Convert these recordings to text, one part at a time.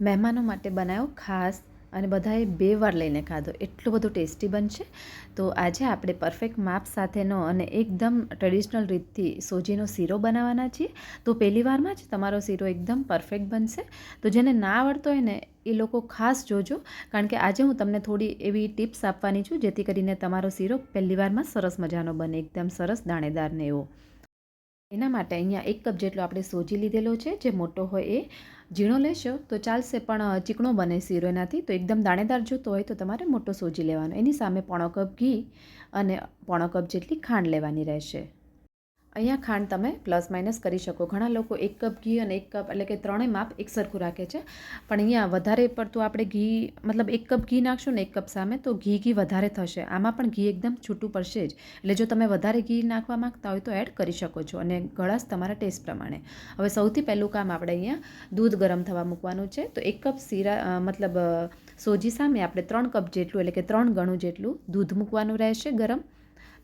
મહેમાનો માટે બનાવ્યો ખાસ અને બધાએ બે વાર લઈને ખાધો. એટલું બધું ટેસ્ટી બનશે. તો આજે આપણે પરફેક્ટ માપ સાથેનો અને એકદમ ટ્રેડિશનલ રીતથી સોજીનો શીરો બનાવવાના છીએ. તો પહેલી વારમાં જ તમારો શીરો એકદમ પરફેક્ટ બનશે. તો જેને ના આવડતો હોય ને, એ લોકો ખાસ જોજો. કારણ કે આજે હું તમને થોડી એવી ટિપ્સ આપવાની છું, જેથી કરીને તમારો શીરો પહેલી વારમાં સરસ મજાનો બને. એકદમ સરસ દાણેદાર ને એવો. એના માટે અહીંયા એક કપ જેટલો આપણે સોજી લીધેલો છે. જે મોટો હોય એ ઝીણો લેશો તો ચાલશે, પણ ચીકણો બને શીરો એનાથી. તો એકદમ દાણેદાર જોતો હોય તો તમારે મોટો સોજી લેવાનો. એની સામે પોણો કપ ઘી અને પોણો કપ જેટલી ખાંડ લેવાની રહેશે. અહીંયા ખાંડ તમે પ્લસ માઇનસ કરી શકો. ઘણા લોકો એક કપ ઘી અને એક કપ એટલે કે ત્રણેય માપ એક સરખું રાખે છે. પણ અહીંયા વધારે પડતું આપણે ઘી, મતલબ એક કપ ઘી નાખશું ને એક કપ સામે તો ઘી ઘી વધારે થશે. આમાં પણ ઘી એકદમ છૂટું પડશે જ. એટલે જો તમે વધારે ઘી નાખવા માંગતા હોય તો એડ કરી શકો છો અને ગળાશ તમારા ટેસ્ટ પ્રમાણે. હવે સૌથી પહેલું કામ આપણે અહીંયા દૂધ ગરમ થવા મૂકવાનું છે. તો એક કપ શીરા મતલબ સોજી સામે આપણે ત્રણ કપ જેટલું એટલે કે ત્રણ ગણું જેટલું દૂધ મૂકવાનું રહેશે ગરમ.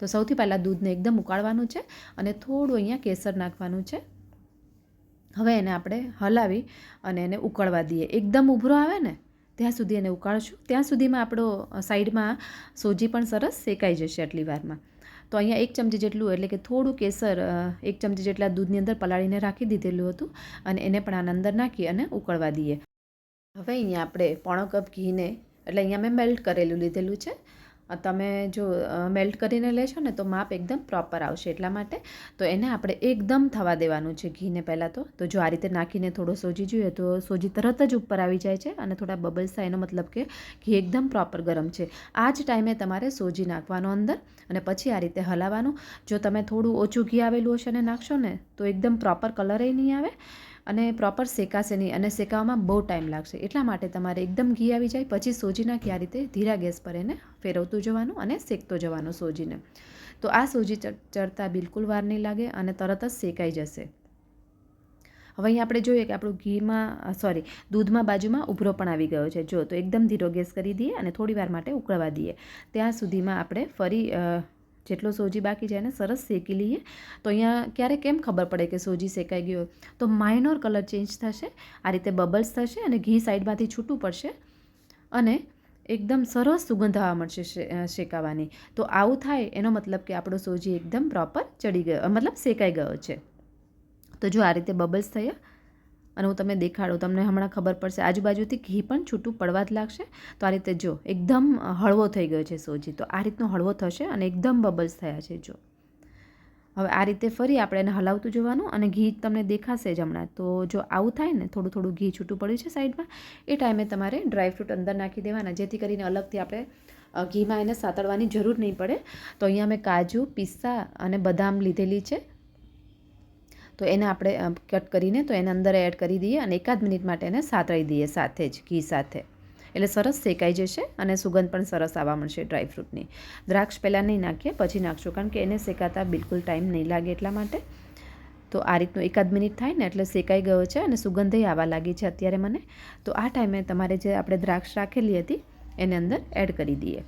તો સૌથી પહેલાં દૂધને એકદમ ઉકાળવાનું છે અને થોડું અહીંયા કેસર નાખવાનું છે. હવે એને આપણે હલાવી અને એને ઉકળવા દઈએ. એકદમ ઉભરો આવે ને, ત્યાં સુધી એને ઉકાળશું. ત્યાં સુધીમાં આપણો સાઈડમાં સોજી પણ સરસ શેકાઈ જશે આટલી વારમાં. તો અહીંયા એક ચમચી જેટલું, એટલે કે થોડું કેસર એક ચમચી જેટલા દૂધની અંદર પલાળીને રાખી દીધેલું હતું અને એને પણ આના અંદર નાખી અને ઉકળવા દઈએ. હવે અહીંયા આપણે પોણો કપ ઘીને, એટલે અહીંયા મેં મેલ્ટ કરેલું લીધેલું છે. તમે જો મેલ્ટ કરીને લેશો ને તો માપ એકદમ પ્રોપર આવશે. એટલા માટે તો એને આપણે એકદમ થવા દેવાનું છે ઘીને પહેલાં તો. તો જો આ રીતે નાખીને થોડો સોજી જોઈએ તો સોજી તરત જ ઉપર આવી જાય છે અને થોડા બબલ્સ થાય એનો મતલબ કે ઘી એકદમ પ્રોપર ગરમ છે. આ જ ટાઈમે તમારે સોજી નાખવાનો અંદર અને પછી આ રીતે હલાવવાનું. જો તમે થોડું ઓછું ઘી આવેલું હશે ને નાખશો ને તો એકદમ પ્રોપર કલરે નહીં આવે. અને પ્રોપર શેકાશે નહીં અને શેકાવામાં બહુ ટાઈમ લાગશે. એટલા માટે તમારે એકદમ ઘી આવી જાય, પછી સોજી નાખી આ રીતે ધીરા ગેસ પર એને ફેરવતું જવાનું અને શેકતો જવાનું સોજીને. તો આ સોજી ચડતા બિલકુલ વાર નહીં લાગે અને તરત જ શેકાઈ જશે. હવે અહીં આપણે જોઈએ કે આપણું ઘીમાં સોરી દૂધમાં બાજુમાં ઉભરો પણ આવી ગયો છે. જો, તો એકદમ ધીરો ગેસ કરી દઈએ અને થોડી વાર માટે ઉકળવા દઈએ. ત્યાં સુધીમાં આપણે ફરી જેટલો સોજી બાકી છે એને સરસ શેકી લઈએ. તો અહીંયા ક્યારે કેમ ખબર પડે કે સોજી શેકાઈ ગયો? તો માઇનોર કલર ચેન્જ થશે, આ રીતે બબલ્સ થશે અને ઘી સાઈડમાંથી છૂટું પડશે અને એકદમ સરસ સુગંધ આવવા મળશે શેકાવાની. તો આવું થાય એનો મતલબ કે આપણો સોજી એકદમ પ્રોપર ચડી ગયો, મતલબ શેકાઈ ગયો છે. તો જો આ રીતે બબલ્સ થયા અને હું તમને દેખાડું, તમને હમણાં ખબર પડશે. આજુબાજુથી ઘી પણ છૂટું પડવા જ લાગશે. તો આ રીતે જો, એકદમ હળવો થઈ ગયો છે સોજી. તો આ રીતનો હળવો થશે અને એકદમ બબલ્સ થયા છે, જો. હવે આ રીતે ફરી આપણે એને હલાવતું જોવાનું અને ઘી તમને દેખાશે જ હમણાં. તો જો આવું થાય ને, થોડું થોડું ઘી છૂટું પડ્યું છે સાઈડમાં, એ ટાઈમે તમારે ડ્રાયફ્રૂટ અંદર નાખી દેવાના, જેથી કરીને અલગથી આપણે ઘીમાં એને સાતળવાની જરૂર નહીં પડે. તો અહીંયા મેં કાજુ પિસ્તા અને બદામ લીધેલી છે. તો એને આપણે કટ કરીને તો એને અંદર એડ કરી દઈએ અને એકાદ મિનિટ માટે એને સાતળી દઈએ સાથે જ ઘી સાથે. એટલે સરસ શેકાઈ જશે અને સુગંધ પણ સરસ આવવા મળશે ડ્રાયફ્રૂટની દ્રાક્ષ પહેલાં નહીં નાખીએ, પછી નાખશું કારણ કે એને શેકાતા બિલકુલ ટાઈમ નહીં લાગે એટલા માટે. તો આ રીતનું એકાદ મિનિટ થાય ને એટલે શેકાઈ ગયો છે અને સુગંધે આવવા લાગી છે અત્યારે મને. તો આ ટાઈમે તમારે જે આપણે દ્રાક્ષ રાખેલી હતી, એને અંદર એડ કરી દઈએ.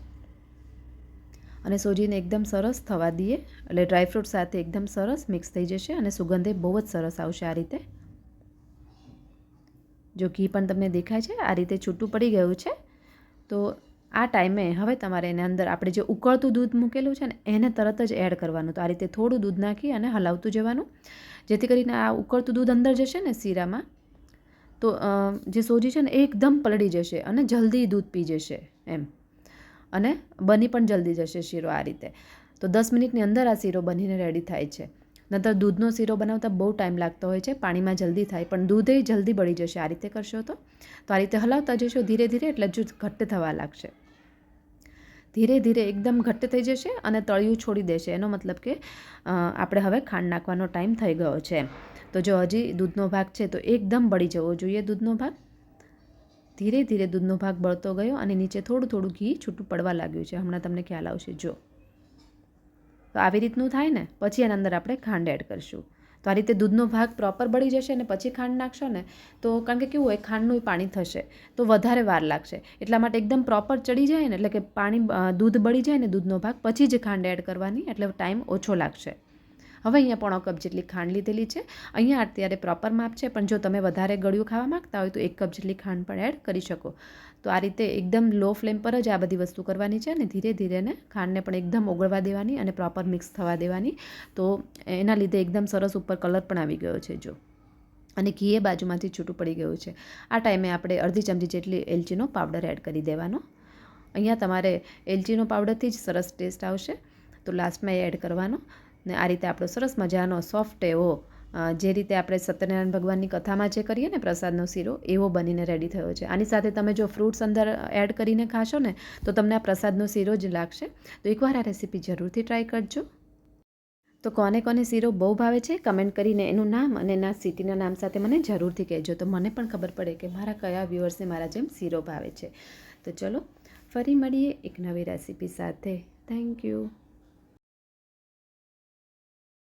અને સોજીને એકદમ સરસ થવા દઈએ. એટલે ડ્રાયફ્રૂટ સાથે એકદમ સરસ મિક્સ થઈ જશે અને સુગંધે બહુ જ સરસ આવશે આ રીતે. જો ઘી પણ તમને દેખાય છે, આ રીતે છૂટું પડી ગયું છે. તો આ ટાઈમે હવે તમારે એને અંદર આપણે જે ઉકળતું દૂધ મૂકેલું છે ને, એને તરત જ એડ કરવાનું. તો આ રીતે થોડું દૂધ નાખી અને હલાવતું જવાનું. જેથી કરીને આ ઉકળતું દૂધ અંદર જશે ને શીરામાં, તો જે સોજી છે ને એકદમ પલળી જશે અને જલ્દી દૂધ પી જશે એમ. અને બની પણ જલ્દી જશે શીરો આ રીતે. તો દસ મિનિટની અંદર આ શીરો બનીને રેડી થાય છે. નતર દૂધનો શીરો બનાવતા બહુ ટાઈમ લાગતો હોય છે, પાણીમાં જલ્દી થાય, પણ દૂધે જલ્દી બળી જશે આ રીતે કરશો તો. તો આ રીતે હલાવતા જશો ધીરે ધીરે એટલે જૂથ ઘટ્ટ થવા લાગશે. ધીરે ધીરે એકદમ ઘટ્ટ થઈ જશે અને તળિયું છોડી દેશે. એનો મતલબ કે આપણે હવે ખાંડ નાખવાનો ટાઈમ થઈ ગયો છે. તો જો હજી દૂધનો ભાગ છે તો એકદમ બળી જવો જોઈએ દૂધનો ભાગ. ધીરે ધીરે દૂધનો ભાગ બળતો ગયો અને નીચે થોડું થોડું ઘી છૂટું પડવા લાગ્યું છે. હમણાં તમને ખ્યાલ આવશે. જો. તો આવી રીતનું થાય ને, પછી એના અંદર આપણે ખાંડ એડ કરીશું. તો આ રીતે દૂધનો ભાગ પ્રોપર બળી જશે અને પછી ખાંડ નાખશો ને, તો કારણ કે કેવું હોય, ખાંડનું પાણી થશે, તો વધારે વાર લાગશે. એટલા માટે એકદમ પ્રોપર ચડી જાય ને, એટલે કે પાણી દૂધ બળી જાય ને, દૂધનો ભાગ, પછી જ ખાંડ એડ કરવાની, એટલે ટાઈમ ઓછો લાગશે. હવે અહીંયા પોણો કપ જેટલી ખાંડ લીધેલી છે. અહીંયા અત્યારે પ્રોપર માપ છે, પણ જો તમે વધારે ગળ્યું ખાવા માગતા હોય તો એક કપ જેટલી ખાંડ પણ એડ કરી શકો. તો આ રીતે એકદમ લો ફ્લેમ પર જ આ બધી વસ્તુ કરવાની છે અને ધીરે ધીરે ને ખાંડને પણ એકદમ ઓગળવા દેવાની અને પ્રોપર મિક્સ થવા દેવાની. તો એના લીધે એકદમ સરસ ઉપર કલર પણ આવી ગયો છે જો. અને ઘી એ બાજુમાંથી છૂટું પડી ગયું છે. આ ટાઈમે આપણે અડધી ચમચી જેટલી એલચીનો પાવડર એડ કરી દેવાનો. અહીંયા તમારે એલચીનો પાવડરથી જ સરસ ટેસ્ટ આવશે. તો લાસ્ટમાં એ એડ કરવાનો. ને આ રીતે આપણો સરસ મજાનો સોફ્ટ એવો જે રીતે આપણે સત્યનારાયણ ભગવાનની કથામાં જે કરીએ ને પ્રસાદનો શીરો, એવો બનીને રેડી થયો છે. આની સાથે તમે જો ફ્રૂટ્સ અંદર એડ કરીને ખાશો ને, તો તમને આ પ્રસાદનો શીરો જ લાગશે. તો એકવાર આ રેસીપી જરૂરથી ટ્રાય કરજો. તો કોને કોને શીરો બહુ ભાવે છે કમેન્ટ કરીને એનું નામ અને એના સિટીના નામ સાથે મને જરૂરથી કહેજો. તો મને પણ ખબર પડે કે મારા કયા વ્યુઅર્સને મારા જેમ શીરો ભાવે છે. તો ચલો, ફરી મળીએ એક નવી રેસીપી સાથે. Thank you